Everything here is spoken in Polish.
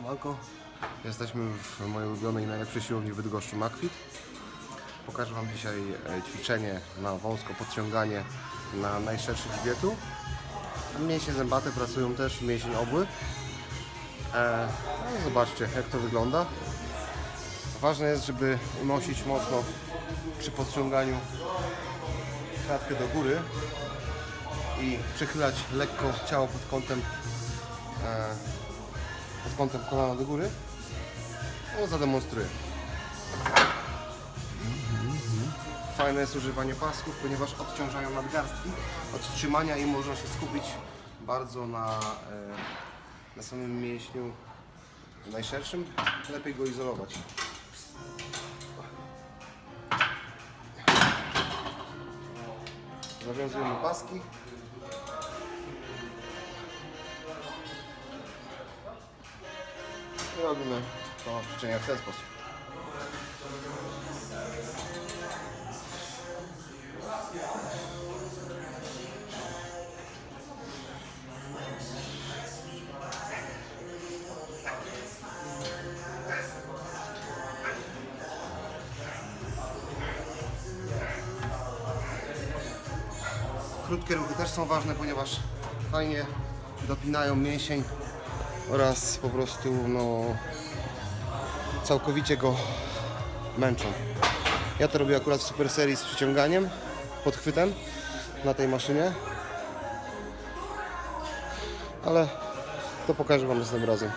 Siemanko. Jesteśmy w mojej ulubionej i najlepszej siłowni w Bydgoszczu Macfit. Pokażę Wam dzisiaj e, ćwiczenie na wąsko podciąganie na najszerszy grzbietu. Mięśnie zębate pracują też, mięsień obły. E, no, zobaczcie jak to wygląda. Ważne jest, żeby unosić mocno przy podciąganiu klatkę do góry i przechylać lekko ciało pod kątem e, kątem kolana do góry. No, zademonstruję. Fajne jest używanie pasków, ponieważ odciążają nadgarstki od trzymania i można się skupić bardzo na, e, na samym mięśniu najszerszym. Lepiej go izolować. Zawiązujemy paski. Robimy to ćwiczenie w ten sposób. Krótkie ruchy też są ważne, ponieważ fajnie dopinają mięsień oraz po prostu no, całkowicie go męczą. Ja to robię akurat w super serii z przyciąganiem, podchwytem na tej maszynie. Ale to pokażę Wam następnym razem.